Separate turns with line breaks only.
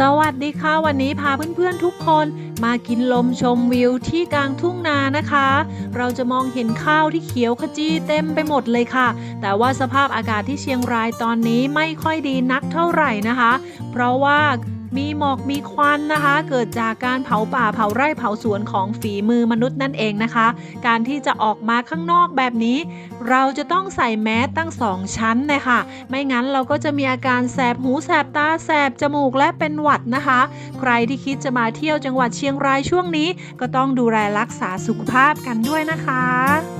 สวัสดีค่ะ วันนี้พาเพื่อนๆทุกคนมากินลมชมวิวที่กลางทุ่งนานะคะ เราจะมองเห็นข้าวที่เขียวขจีเต็มไปหมดเลยค่ะ แต่ว่าสภาพอากาศที่เชียงรายตอนนี้ไม่ค่อยดีนักเท่าไหร่นะคะ เพราะว่า มีหมอกมีควันนะคะ เกิดจากการเผาป่าเผาไร่เผาสวนของฝีมือมนุษย์นั่นเองนะคะ การที่จะออกมาข้างนอกแบบนี้ เราจะต้องใส่แมสตั้งสองชั้นเลยค่ะไม่งั้นเราก็จะมีอาการแสบหูแสบตาแสบจมูกและเป็นหวัดนะคะ ใครที่คิดจะมาเที่ยวจังหวัดเชียงรายช่วงนี้ ก็ต้องดูแลรักษาสุขภาพกันด้วยนะคะ